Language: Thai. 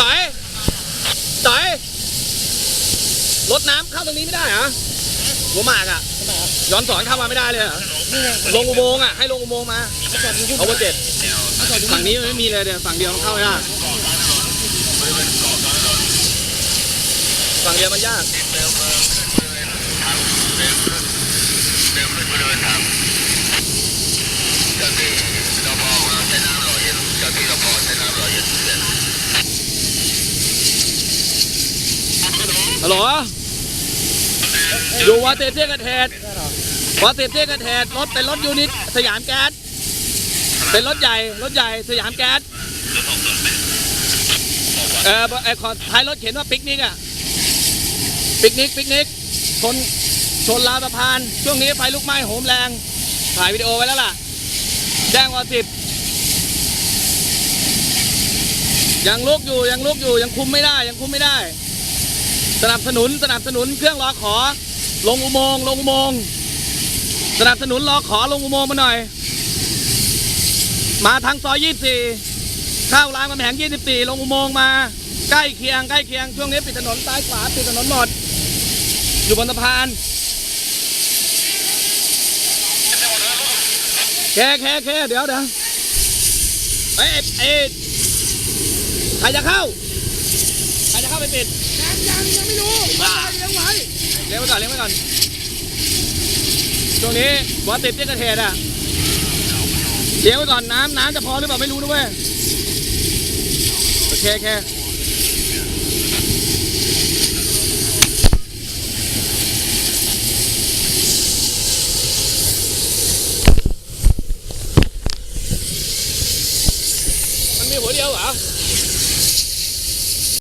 ต่อยต่อยรถน้ำเข้าตรงนี้ไม่ได้เหรอหัวหมากอะย้อนสอนเข้ามาไม่ได้เลยเหรอลงอุโมงค์อะให้ลงอุโมงค์มาเอาเบอร์เจ็ดฝั่งนี้มันไม่มีเลยเดี๋ยวฝั่งเดียวมันเข้าไม่ได้ฝั่งเดียวมันยาก ฮัลโหลอยู่วัดเตเตี้ยกระเทศวัดเตเตี้ยกระเทศรถเป็นรถยูนิตสยามแก๊สเป็นรถใหญ่รถใหญ่สยามแก๊สเออไอขอท้ายรถเขียนว่าปิกนิกอะปิกนิกปิกนิกชนชนราวสะพานช่วงนี้ไฟลุกไหม้โหมแรง ถ่ายวิดีโอไว้แล้วล่ะ แจ้งวอสิบยังลุกอยู่ยังลุกอยู่ยังคุมไม่ได้ยังคุมไม่ได้ สนับสนุนสนับสนุนเครื่องรอขอ ลงอุโมงค์ลงอุโมงค์สนับสนุนรอขอลงอุโมงค์มาหน่อย มาทางซอย24เข้ารามคำแหง24ลงอุโมงค์มาใกล้เคียงใกล้เคียงช่วงนี้ปิดถนนซ้ายขวาปิดถนนหมดอยู่บนสะพานแค่แค่แค่เดี๋ยวเดี๋ยวเอ้ยเอ้ใครจะเข้าาไปติดยังยังยังไม่รู้บ้าเลี้ยงไว้เลี้ยงไว้ก่อนเลี้ยงไว้ก่อนตรงนี้บอติดที่กระเทดอะเลี้ยงไว้ก่อนน้ำน้ำจะพอหรือเปล่าไม่รู้นะเว้ยโอเคแอเคมันมีหัวเดียวเหรอ